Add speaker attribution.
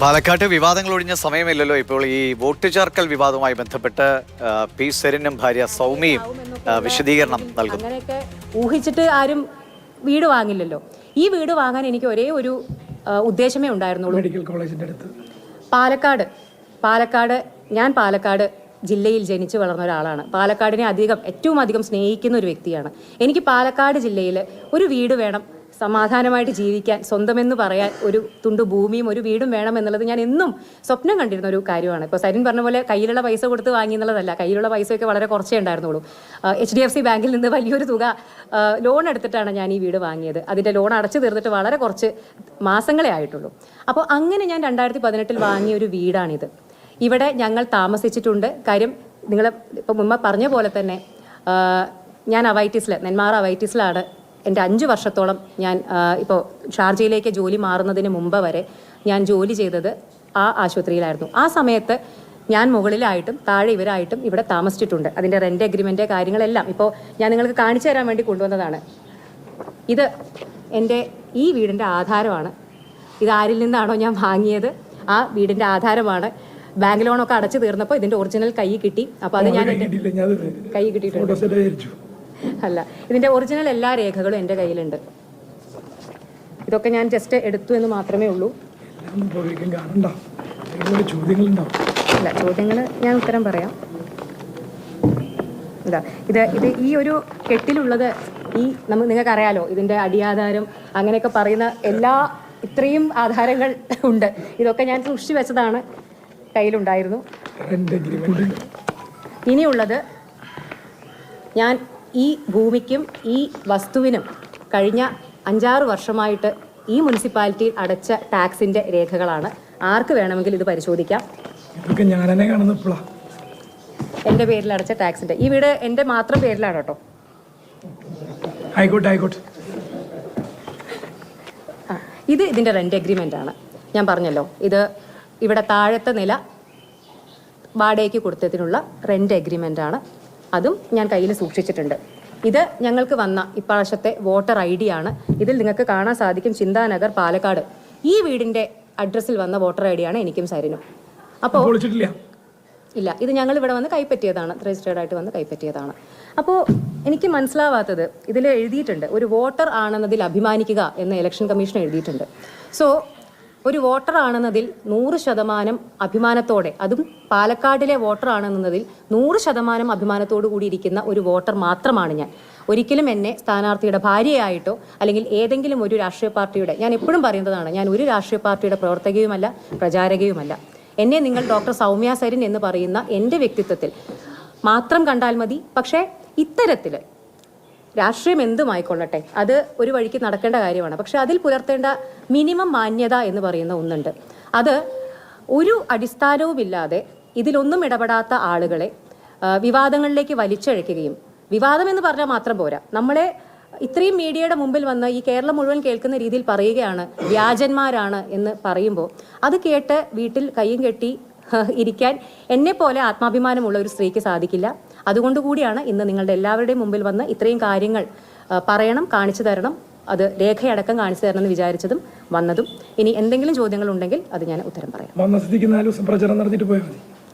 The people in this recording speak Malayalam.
Speaker 1: പാലക്കാട്ട് വിവാദങ്ങൾ ഒഴിഞ്ഞ സമയമില്ലല്ലോ. ഇപ്പോൾ ഈ വോട്ട് ചേർക്കൽ വിവാദവുമായി ബന്ധപ്പെട്ട് പി സെരിനും ഭാര്യ സൗമ്യയും വിശദീകരണം നൽകും
Speaker 2: അങ്ങനെയൊക്കെ ഊഹിച്ചിട്ട് ആരും വീട് വാങ്ങില്ലല്ലോ. ഈ വീട് വാങ്ങാൻ എനിക്ക് ഒരേ ഒരു ഉദ്ദേശമേ ഉണ്ടായിരുന്നുള്ളൂ.
Speaker 3: മെഡിക്കൽ കോളേജിന്റെ അടുത്ത്.
Speaker 2: പാലക്കാട്. പാലക്കാട് ഞാൻ പാലക്കാട് ജില്ലയിൽ ജനിച്ചു വളർന്ന ഒരാളാണ്. പാലക്കാടിനെ അധികം ഏറ്റവും അധികം സ്നേഹിക്കുന്ന ഒരു വ്യക്തിയാണ്. എനിക്ക് പാലക്കാട് ജില്ലയിൽ ഒരു വീട് വേണം സമാധാനമായിട്ട് ജീവിക്കാൻ സ്വന്തമെന്ന് പറയാൻ ഒരു തുണ്ട് ഭൂമിയും ഒരു വീടും വേണം എന്നുള്ളത് ഞാൻ എന്നും സ്വപ്നം കണ്ടിരുന്ന ഒരു കാര്യമാണ്. ഇപ്പോൾ സരിൻ പറഞ്ഞ പോലെ കയ്യിലുള്ള പൈസ കൊടുത്ത് വാങ്ങി എന്നുള്ളതല്ല. കയ്യിലുള്ള പൈസയൊക്കെ വളരെ കുറച്ചേ ഉണ്ടായിരുന്നുള്ളൂ. എച്ച് ഡി എഫ് സി ബാങ്കിൽ നിന്ന് വലിയൊരു തുക ലോൺ എടുത്തിട്ടാണ് ഞാൻ ഈ വീട് വാങ്ങിയത്. അതിന്റെ ലോൺ അടച്ചു തീർന്നിട്ട് വളരെ കുറച്ച് മാസങ്ങളെ ആയിട്ടുള്ളൂ. അപ്പോൾ അങ്ങനെ ഞാൻ രണ്ടായിരത്തി പതിനെട്ടിൽ വാങ്ങിയ ഒരു വീടാണിത്. ഇവിടെ ഞങ്ങൾ താമസിച്ചിട്ടുണ്ട്. കാര്യം നിങ്ങൾ ഇപ്പം മുമ്പ് പറഞ്ഞ പോലെ തന്നെ ഞാൻ അവൈറ്റിസിൽ നെന്മാറ അവൈറ്റിസിലാണ് എന്റെ അഞ്ച് വർഷത്തോളം ഞാൻ ഇപ്പോൾ ഷാർജയിലേക്ക് ജോലി മാറുന്നതിന് മുമ്പ് വരെ ഞാൻ ജോലി ചെയ്തത് ആ ആശുപത്രിയിലായിരുന്നു. ആ സമയത്ത് ഞാൻ മുകളിലായിട്ടും താഴെ ഇവരായിട്ടും ഇവിടെ താമസിച്ചിട്ടുണ്ട്. അതിന്റെ റെന്റ് അഗ്രിമെന്റ് കാര്യങ്ങളെല്ലാം ഇപ്പോൾ ഞാൻ നിങ്ങൾക്ക് കാണിച്ചു തരാൻ വേണ്ടി കൊണ്ടുവന്നതാണ്. ഇത് എന്റെ ഈ വീടിന്റെ ആധാരമാണ്. ഇത് ആരിൽ നിന്നാണോ ഞാൻ വാങ്ങിയത്? ആ വീടിന്റെ ആധാരമാണ്. ബാങ്ക് ലോണൊക്കെ അടച്ചു തീർന്നപ്പോൾ ഇതിന്റെ ഒറിജിനൽ കൈ കിട്ടി. അപ്പോൾ അത് ഞാൻ കൈ കിട്ടിയിട്ടുണ്ട്. അല്ല ഇതിന്റെ ഒറിജിനൽ എല്ലാ രേഖകളും എന്റെ കയ്യിലുണ്ട്. ഇതൊക്കെ ഞാൻ ജസ്റ്റ് എടുത്തു എന്ന് മാത്രമേ ഉള്ളൂ. അല്ല ചോദ്യങ്ങൾ ഞാൻ ഉത്തരം പറയാം. ഇതാ ഇത് ഇത് ഈ ഒരു കെട്ടിലുള്ളത് ഈ നമ്മൾ നിങ്ങൾക്ക് അറിയാലോ ഇതിന്റെ അടിയാധാരം അങ്ങനെയൊക്കെ പറയുന്ന എല്ലാ ഇത്രയും ആധാരങ്ങൾ ഉണ്ട്. ഇതൊക്കെ ഞാൻ സൂക്ഷിച്ചു വെച്ചതാണ് കയ്യിലുണ്ടായിരുന്നു. ഇനിയുള്ളത് ഞാൻ ഈ ഭൂമിക്കും ഈ വസ്തുവിനും കഴിഞ്ഞ അഞ്ചാറ് വർഷമായിട്ട് ഈ മുനിസിപ്പാലിറ്റിയിൽ അടച്ച ടാക്സിന്റെ രേഖകളാണ്. ആർക്ക് വേണമെങ്കിൽ ഇത് പരിശോധിക്കാം?
Speaker 3: ഇതൊക്കെ ഞാൻ തന്നെ
Speaker 2: എന്റെ പേരിൽ അടച്ച ടാക്സിന്റെ. ഈ വീട് എന്റെ മാത്രം പേരിലാണ് കേട്ടോ.
Speaker 3: ആയിക്കോട്ടെ ആയിക്കോട്ടെ.
Speaker 2: ആ ഇത് ഇതിന്റെ റെന്റ് എഗ്രിമെന്റ് ആണ്. ഞാൻ പറഞ്ഞല്ലോ ഇത് ഇവിടെ താഴത്തെ നില വാടകയ്ക്ക് കൊടുത്തതിനുള്ള റെന്റ് എഗ്രിമെന്റ് ആണ്. അതും ഞാൻ കയ്യിൽ സൂക്ഷിച്ചിട്ടുണ്ട്. ഇത് ഞങ്ങൾക്ക് വന്ന ഇപ്രാവശ്യത്തെ വോട്ടർ ഐ ഡി ആണ്. ഇതിൽ നിങ്ങൾക്ക് കാണാൻ സാധിക്കും ചിന്താനഗർ പാലക്കാട്. ഈ വീടിന്റെ അഡ്രസ്സിൽ വന്ന വോട്ടർ ഐ ഡി ആണ് എനിക്കും സരിനും. അപ്പോൾ ഇല്ല ഇത് ഞങ്ങൾ ഇവിടെ വന്ന് കൈപ്പറ്റിയതാണ്. രജിസ്റ്റേർഡ് ആയിട്ട് വന്ന് കൈപ്പറ്റിയതാണ്. അപ്പോൾ എനിക്ക് മനസ്സിലാവാത്തത് ഇതിൽ എഴുതിയിട്ടുണ്ട് ഒരു വോട്ടർ ആണെന്നതിൽ അഭിമാനിക്കുക എന്ന് ഇലക്ഷൻ കമ്മീഷൻ എഴുതിയിട്ടുണ്ട്. സോ ഒരു വോട്ടർ ആണെന്നതിൽ നൂറ് ശതമാനം അഭിമാനത്തോടെ അതും പാലക്കാടിലെ വോട്ടർ ആണെന്നതിൽ നൂറ് ശതമാനം അഭിമാനത്തോടു കൂടിയിരിക്കുന്ന ഒരു വോട്ടർ മാത്രമാണ് ഞാൻ. ഒരിക്കലും എന്നെ സ്ഥാനാർത്ഥിയുടെ ഭാര്യയായിട്ടോ അല്ലെങ്കിൽ ഏതെങ്കിലും ഒരു രാഷ്ട്രീയ പാർട്ടിയുടെ ഞാൻ എപ്പോഴും പറയുന്നതാണ് ഞാൻ ഒരു രാഷ്ട്രീയ പാർട്ടിയുടെ പ്രവർത്തകയുമല്ല പ്രചാരകയുമല്ല. എന്നെ നിങ്ങൾ ഡോക്ടർ സൗമ്യ സരിൻ എന്ന് പറയുന്ന എന്റെ വ്യക്തിത്വത്തിൽ മാത്രം കണ്ടാൽ മതി. പക്ഷേ ഇത്തരത്തിൽ രാഷ്ട്രീയം എന്തുമായിക്കൊള്ളട്ടെ? അത് ഒരു വഴിക്ക് നടക്കേണ്ട കാര്യമാണ്. പക്ഷെ അതിൽ പുലർത്തേണ്ട മിനിമം മാന്യത എന്ന് പറയുന്ന ഒന്നുണ്ട്. അത് ഒരു അടിസ്ഥാനവുമില്ലാതെ ഇതിലൊന്നും ഇടപെടാത്ത ആളുകളെ വിവാദങ്ങളിലേക്ക് വലിച്ചഴക്കുകയും വിവാദം എന്ന് പറഞ്ഞാൽ മാത്രം പോരാ. നമ്മളെ ഇത്രയും മീഡിയയുടെ മുമ്പിൽ വന്ന് ഈ കേരളം മുഴുവൻ കേൾക്കുന്ന രീതിയിൽ പറയുകയാണ് വ്യാജന്മാരാണ് എന്ന് പറയുമ്പോൾ അത് കേട്ട് വീട്ടിൽ കയ്യും കെട്ടി ഇരിക്കാൻ എന്നെ പോലെ ആത്മാഭിമാനമുള്ള ഒരു സ്ത്രീക്ക് സാധിക്കില്ല. അതുകൊണ്ട് കൂടിയാണ് ഇന്ന് നിങ്ങളുടെ എല്ലാവരുടെയും മുമ്പിൽ വന്ന് ഇത്രയും കാര്യങ്ങൾ പറയണം കാണിച്ചു തരണം അത് രേഖയടക്കം കാണിച്ചു തരണം എന്ന് വിചാരിച്ചതും വന്നതും. ഇനി എന്തെങ്കിലും ചോദ്യങ്ങൾ ഉണ്ടെങ്കിൽ അത് ഞാൻ ഉത്തരം പറയാം.
Speaker 3: വന്ന നടത്തിയിട്ട് പോയാൽ മതി.